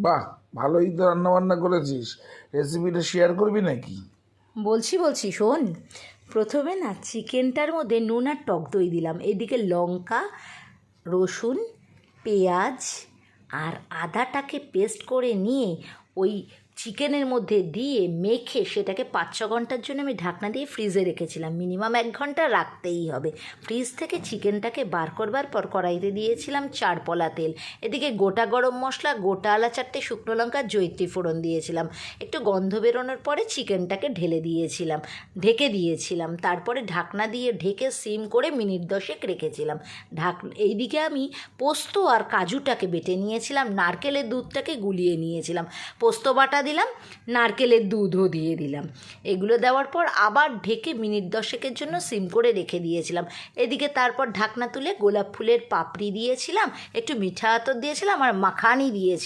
বাহ, ভালোই তো রান্না বান্না করেছিস। রেসিপিটা শেয়ার করবি নাকি? বলছি বলছি, শোন, প্রথমে না চিকেনটার মধ্যে নুন আর টক দই দিলাম। এদিকে লঙ্কা, রসুন, পেঁয়াজ আর আদাটাকে পেস্ট করে নিয়ে ওই চিকেনের মধ্যে দিয়ে মেখে সেটাকে পাঁচ ছ ঘণ্টার জন্য আমি ঢাকনা দিয়ে ফ্রিজে রেখেছিলাম। মিনিমাম এক ঘণ্টা রাখতেই হবে। ফ্রিজ থেকে চিকেনটাকে বার করবার পর কড়াইতে দিয়েছিলাম চার পলা তেল। এদিকে গোটা গরম মশলা, গোটা আলা চারটে শুকনো লঙ্কা, জৈত্রী ফোড়ন দিয়েছিলাম। একটু গন্ধ বেরোনোর পরে চিকেনটাকে ঢেলে দিয়েছিলাম, ঢেকে দিয়েছিলাম। তারপরে ঢাকনা দিয়ে ঢেকে সিম করে মিনিট দশেক রেখেছিলাম। ঢাক, এইদিকে আমি পোস্ত আর কাজুটাকে বেটে নিয়েছিলাম, নারকেলের দুধটাকে গুলিয়ে নিয়েছিলাম। পোস্ত বাটা দিলাম, নারকেলের দুধও দিয়ে দিলাম। এগুলো দেওয়ার পর আবার ঢেকে মিনিট দশেকের জন্য সিম করে রেখে দিয়েছিলাম। এদিকে তারপর ঢাকনা তুলে গোলাপ ফুলের পাপড়ি দিয়েছিলাম, একটু মিঠা আতর দিয়েছিলাম আর মাখানি দিয়েছিলাম